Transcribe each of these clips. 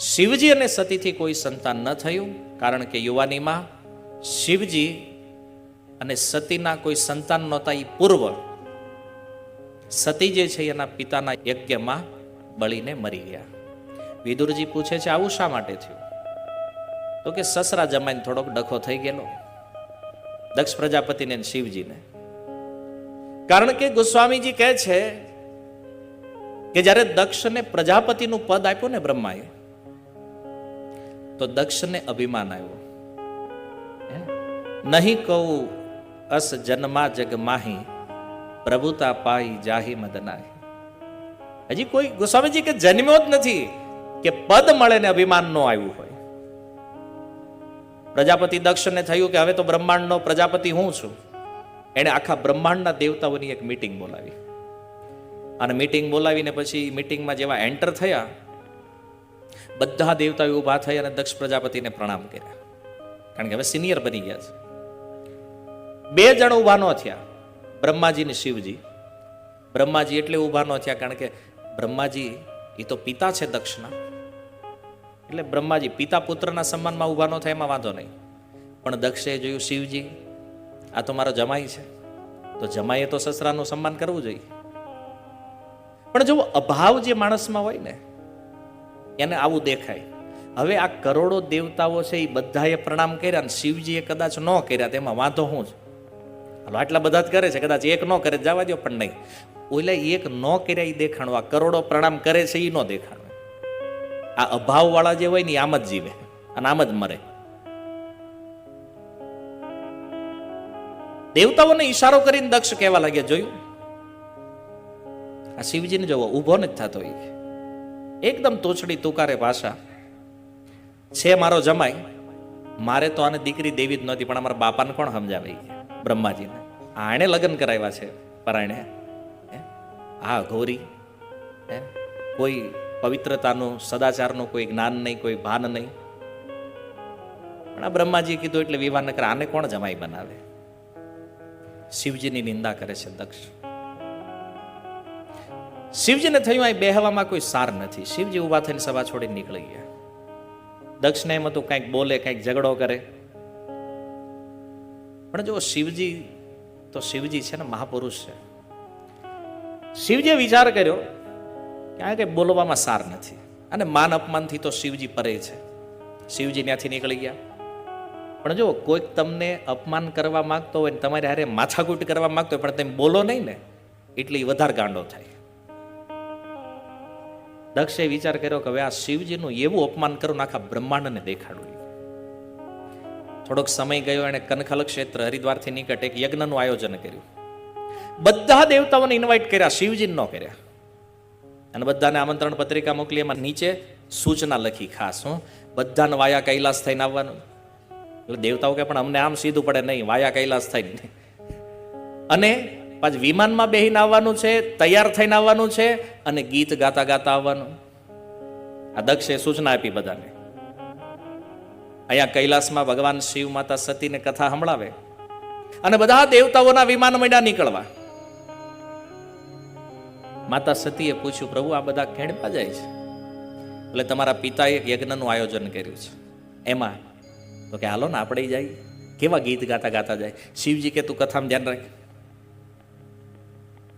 શિવજી અને સતીથી કોઈ સંતાન ન થયું, કારણ કે યુવાનીમાં શિવજી અને સતીના કોઈ સંતાન નહોતા એ પૂર્વ. સતી જે છે એના પિતાના યજ્ઞમાં બળીને મરી ગયા. વિદુરજી પૂછે છે, આવું શા માટે થયું? તો કે સસરા જમાઈને થોડોક ડખો થઈ ગયેલો. દક્ષ પ્રજાપતિને શિવજીને. કારણ કે ગોસ્વામીજી કહે છે કે જ્યારે દક્ષને પ્રજાપતિનું પદ આપ્યું ને બ્રહ્માએ તો દક્ષને અભિમાન આવ્યો. નહીં કહું, અસ જન્મા જગ માહી, પ્રભુતા પાઈ જાહી મદનાહી હજી કોઈ ગોસ્વામીજી કે જન્મ્યો જ નથી કે પદ મળે ને અભિમાન નો આવ્યું હોય. પ્રજાપતિ દક્ષને થયું કે હવે તો બ્રહ્માંડનો પ્રજાપતિ હું છું. એણે આખા બ્રહ્માંડના દેવતાઓની એક મીટિંગ બોલાવી. અને મીટિંગ બોલાવીને પછી મીટિંગમાં જેવા એન્ટર થયા બધા દેવતાઓ ઊભા થઈ અને દક્ષ પ્રજાપતિને પ્રણામ કર્યા. કારણ કે હવે સિનિયર બની ગયા છે. બે જણ ઊભા ન થયા. બ્રહ્માજી ને શિવજી. બ્રહ્માજી એટલે ઊભા ન થયા કારણ કે બ્રહ્માજી એ તો પિતા છે દક્ષના. એટલે બ્રહ્માજી પિતા પુત્રના સન્માનમાં ઊભા ન થાય, એમાં વાંધો નહીં. પણ દક્ષે જોયું, શિવજી, આ તો મારો જમાઈ છે. તો જમાઈએ તો સસરાનું સન્માન કરવું જોઈએ. પણ જો અભાવ જે માણસમાં હોય ને એને આવું દેખાય. હવે આ કરોડો દેવતાઓ છે એ બધાએ પ્રણામ કર્યા ને શિવજીએ કદાચ ન કર્યા, તેમાં વાંધો શું છે? હાલો, આટલા બધા જ કરે છે, કદાચ એક ન કરે, જવા દો પણ નહીં. ઓલા એક ન કર્યા એ દેખાણો, આ કરોડો પ્રણામ કરે છે એ ન દેખાણો. આ અભાવવાળા જે હોય ને આમ જ જીવે, અને આમ જ મરે. દેવતાઓને ઈશારો કરીને દક્ષ કહેવા લાગ્યા, જોયું? આ શિવજીને જોવો, ઊભો નથી થતો એ એકદમ તોછડી તુકારે ભાષા. છે મારો જમાઈ, મારે તો આને દીકરી દેવી જ નહોતી, પણ અમારા બાપાને કોણ સમજાવે? બ્રહ્માજીને. આણે લગ્ન કરાવ્યા છે પરાયણે હા? ઘોરી હે? કોઈ પવિત્રતાનું, સદાચારનું કોઈ જ્ઞાન નહીં, કોઈ ભાન નહીં. પણ આ બ્રહ્માજીએ કીધું એટલે વિવાહ ન કરે. આને કોણ જમાઈ બનાવે? શિવજીની નિંદા કરે છે દક્ષ. શિવજીને થયું અહીં બેહવામાં કોઈ સાર નથી. શિવજી ઊભા થઈને સભા છોડીને નીકળી ગયા. દક્ષને એમ હતું, કંઈક બોલે, કંઈક ઝઘડો કરે. પણ જો શિવજી, તો શિવજી છે ને મહાપુરુષ છે. શિવજીએ વિચાર કર્યો કે આ કંઈ બોલવામાં સાર નથી. અને માન અપમાનથી તો શિવજી પરે છે. શિવજી ત્યાંથી નીકળી ગયા. પણ જો કોઈક તમને અપમાન કરવા માંગતો હોય તમારે હારે માથાકૂટ કરવા માંગતો હોય, પણ તમે બોલો નહીં ને, એટલે વધારે ગાંડો થાય. દક્ષે વિચાર કર્યો કે હવે આ શિવજીનું એવું અપમાન કરું આખા બ્રહ્માંડને દેખાડું. થોડોક સમય ગયો એણે કનખલ ક્ષેત્ર હરિદ્વારથી નિકટ એક યજ્ઞનું આયોજન કર્યું. બધા દેવતાઓને ઇન્વાઇટ કર્યા, શિવજીને ન કર્યા. અને બધાને આમંત્રણ પત્રિકા મોકલી, એમાં નીચે સૂચના લખી ખાસ, હું. બધાને વાયા કૈલાસ થઈને આવવાનું. એટલે દેવતાઓ કે પણ અમને આમ સીધું પડે નહીં, વાયા કૈલાસ થઈને. અને પાછું વિમાનમાં બેહીને આવવાનું છે, તૈયાર થઈને આવવાનું છે અને ગીત ગાતા ગાતા આવવાનું. આ દક્ષે સૂચના આપી બધાને. અહીંયા કૈલાસમાં ભગવાન શિવ માતા સતીને કથા સંભળાવે. અને બધા દેવતાઓના વિમાન મંડ્યા નીકળવા. માતા સતીએ પૂછ્યું, પ્રભુ, આ બધા ખેડવા જાય છે? એટલે તમારા પિતાએ યજ્ઞનું આયોજન કર્યું છે. એમાં તો કે, હાલો ને, આપણે જાય કેવા ગીત ગાતા ગાતા જાય? શિવજી કે તું કથામાં ધ્યાન રાખ.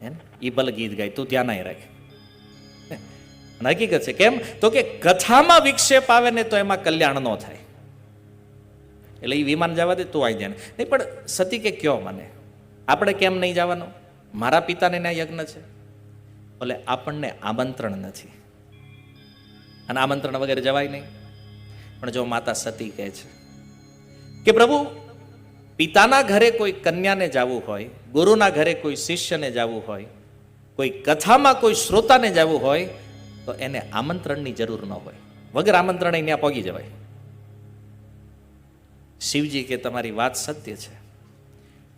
હે એ ગીત ગાય, તું ત્યાં નહીં રાખ. અને હકીકત છે. કેમ? તો કે કથામાં વિક્ષેપ આવે ને તો એમાં કલ્યાણ ન થાય. એટલે એ વિમાન જવા દે, તું આવી જાય નહીં, પણ સતી કે કયો મને? આપણે કેમ નહીં જવાનું? મારા પિતાને ના યજ્ઞ છે. એટલે આપણને આમંત્રણ નથી. અને આમંત્રણ વગેરે જવાય નહીં. પણ જો માતા સતી કહે છે કે પ્રભુ પિતાના ઘરે કોઈ કન્યાને જવું હોય, ગુરુના ઘરે કોઈ શિષ્યને જવું હોય, કોઈ કથામાં કોઈ શ્રોતાને જવું હોય, તો એને આમંત્રણની જરૂર ન હોય. વગર આમંત્રણે ત્યાં પગી જવાય. શિવજી કે તમારી વાત સત્ય છે.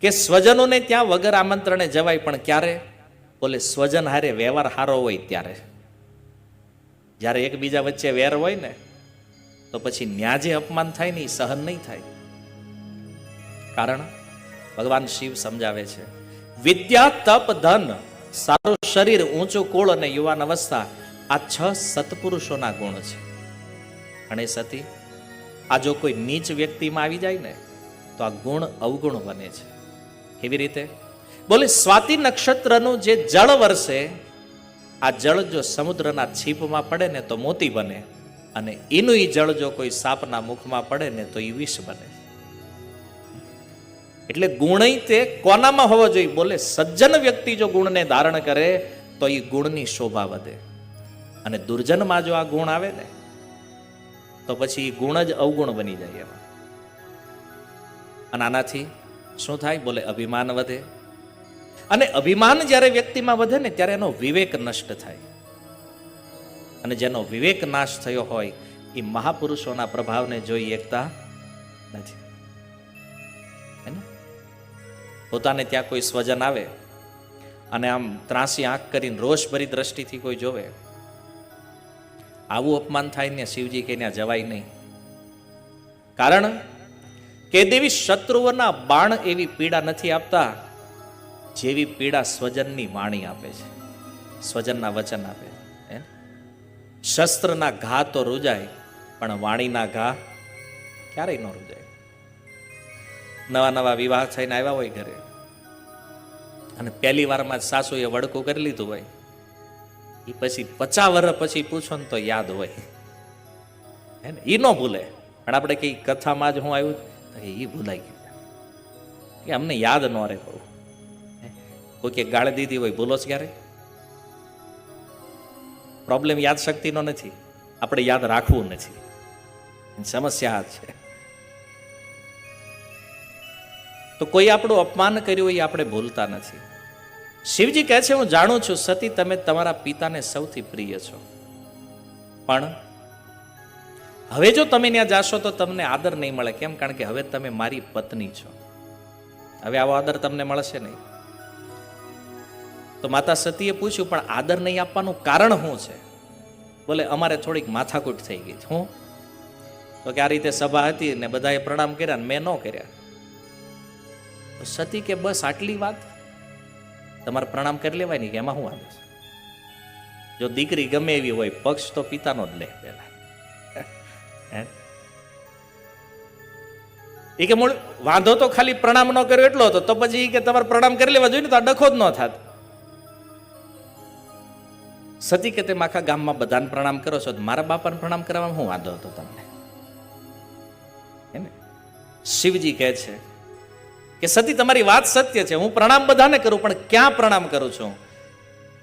કે સ્વજનોને ત્યાં વગર આમંત્રણે જવાય પણ ક્યારે? બોલે સ્વજન હારે વ્યવહાર હારો હોય ત્યારે. જ્યારે એકબીજા વચ્ચે વેર હોય ને, તો પછી ન્યાજે અપમાન થાય ને એ સહન નહીં થાય. કારણ ભગવાન શિવ સમજાવે છે. વિદ્યા તપ ધન, સારું શરીર, ઊંચું કુળ અને યુવાન અવસ્થા, આ છ સત્પુરુષોના ગુણ છે. અને સતી, આ જો કોઈ નીચ વ્યક્તિમાં આવી જાય ને, તો આ ગુણ અવગુણ બને છે. કેવી રીતે? બોલે, સ્વાતિ નક્ષત્રનું જે જળ વરસે, આ જળ જો સમુદ્રના છીપમાં પડે ને તો મોતી બને, અને એનું એ જળ જો કોઈ સાપના મુખમાં પડે ને તો એ વિષ બને. એટલે ગુણ તે કોનામાં હોવો જોઈએ? બોલે, સજ્જન વ્યક્તિ જો ગુણને ધારણ કરે, તો એ ગુણની શોભા વધે. અને દુર્જનમાં જો આ ગુણ આવે ને, તો પછી એ ગુણ જ અવગુણ બની જાય એમાં. અને આનાથી શું થાય? બોલે, અભિમાન વધે. અને અભિમાન જ્યારે વ્યક્તિમાં વધે ને, ત્યારે એનો વિવેક નષ્ટ થાય. અને જેનો વિવેક નાશ થયો હોય એ મહાપુરુષોના પ્રભાવને જોઈ એકતા નથી. પોતાને ત્યાં કોઈ સ્વજન આવે અને આમ ત્રાસી આંખ કરીને રોષભરી દ્રષ્ટિથી કોઈ જોવે. આવું અપમાન થાય ને શિવજી કે ત્યાં જવાય નહીં. કારણ કે દેવી શત્રુઓના બાણ એવી પીડા નથી આપતા જેવી પીડા સ્વજનની વાણી આપે છે. સ્વજનના વચન આપે છે. શસ્ત્રના ઘા તો રૂજાય, પણ વાણીના ઘા ક્યારેય ન રૂજાય. નવા નવા વિવાહ થઈને આવ્યા હોય ઘરે. અને પહેલી વારમાં જ સાસુએ વડકું કરી લીધું હોય. એ પછી પચાસ વર્ષ પછી પૂછો ને તો યાદ હોય. હે ને? એ ન ભૂલે. પણ આપણે કઈ કથામાં જ હું આવ્યું તો એ ભૂલાઈ ગયું. કે અમને યાદ ન રહે બહુ? કોઈ કે ગાળ દીધી હોય, ભૂલો જ ક્યારે? પ્રોબ્લેમ યાદ શક્તિનો નથી. આપણે યાદ રાખવું નથી. સમસ્યા છે. તો કોઈ આપણું અપમાન કર્યું એ આપણે ભૂલતા નથી. શિવજી કહે છે, હું જાણું છું, સતી, તમે તમારા પિતાને સૌથી પ્રિય છો. પણ હવે જો તમે ત્યાં જાશો તો તમને આદર નહીં મળે. કેમ? કારણ કે હવે તમે મારી પત્ની છો. હવે આવો આદર તમને મળશે નહીં. તો માતા સતીએ પૂછ્યું, પણ આદર નહીં આપવાનું કારણ શું છે? બોલે, અમારે થોડીક માથાકૂટ થઈ ગઈ હું? તો કે, આ રીતે સભા હતી ને બધાએ પ્રણામ કર્યા ને મેં ન કર્યા. તો સતી કે બસ આટલી વાત? તમારે પ્રણામ કરી લેવાય ને કે એમાં શું આવે છે? જો દીકરી ગમે એવી હોય, પક્ષ તો પિતાનો જ લે પહેલા. હે? એ કે મૂળ વાંધો તો ખાલી પ્રણામ ન કર્યો એટલો હતો, તો પછી કે તમારે પ્રણામ કરી લેવા જોઈએ ને તો આ ડખો જ ન થાત. સતી કે તેમ આખા ગામમાં બધાને પ્રણામ કરો છો મારા બાપાને પ્રણામ કરવામાં હું વાંધો હતો તમને? હે શિવજી કહે છે કે સતી તમારી વાત સત્ય છે, હું પ્રણામ બધાને કરું, પણ ક્યાં પ્રણામ કરું છું?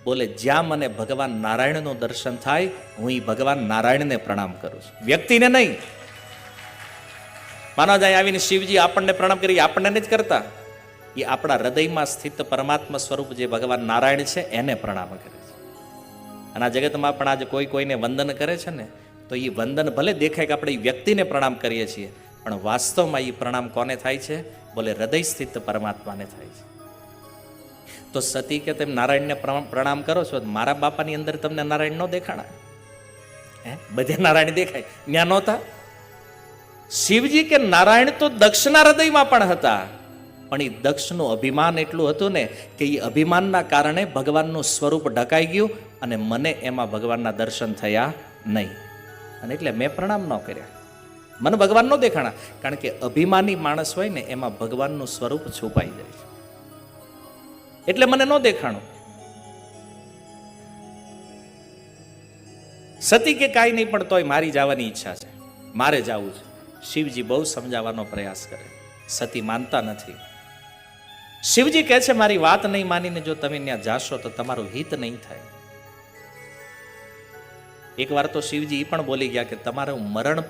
બોલે, જ્યાં મને ભગવાન નારાયણનું દર્શન થાય, હું એ ભગવાન નારાયણને પ્રણામ કરું છું. વ્યક્તિને નહીં. માનો જાય આવીને શિવજી આપણને પ્રણામ કરી, આપણને નથી કરતા. એ આપણા હૃદયમાં સ્થિત પરમાત્મા સ્વરૂપ જે ભગવાન નારાયણ છે, એને પ્રણામ કરે છે. અને આ જગતમાં પણ આજે કોઈ કોઈને વંદન કરે છે ને, તો એ વંદન ભલે દેખાય કે આપણે વ્યક્તિને પ્રણામ કરીએ છીએ પણ વાસ્તવમાં એ પ્રણામ કોને થાય છે? બોલે હૃદય સ્થિત પરમાત્માને થાય છે. તો સતી કે તેમ નારાયણને પ્રણામ કરો છો મારા બાપાની અંદર તમને નારાયણ ન દેખાણા? હે? બધે નારાયણ દેખાય. ત્યાં નહોતા? શિવજી કે નારાયણ તો દક્ષના હૃદયમાં પણ હતા. પણ એ દક્ષનું અભિમાન એટલું હતું ને કે એ અભિમાનના કારણે ભગવાનનું સ્વરૂપ ઢકાઈ ગયું અને મને એમાં ભગવાનના દર્શન થયા નહીં. અને એટલે મેં પ્રણામ ન કર્યા. મને ભગવાન દેખાણા. કારણ કે અભિમાની માણસ હોય ને, એમાં ભગવાનનું સ્વરૂપ છુપાઈ જાય છે. એટલે મને ન દેખાણું. સતી કે કાંઈ નહીં, પણ તોય મારી જવાની ઈચ્છા છે. મારે જવું છે. શિવજી બહુ સમજાવવાનો પ્રયાસ કરે. સતી માનતા નથી. શિવજી કહે છે, મારી વાત નહીં માનીને જો તમે ત્યાં જાશો, તો તમારું હિત નહીં થાય. એકવાર તો શિવજી એ પણ બોલી ગયા કે, તમારું મરણ પણ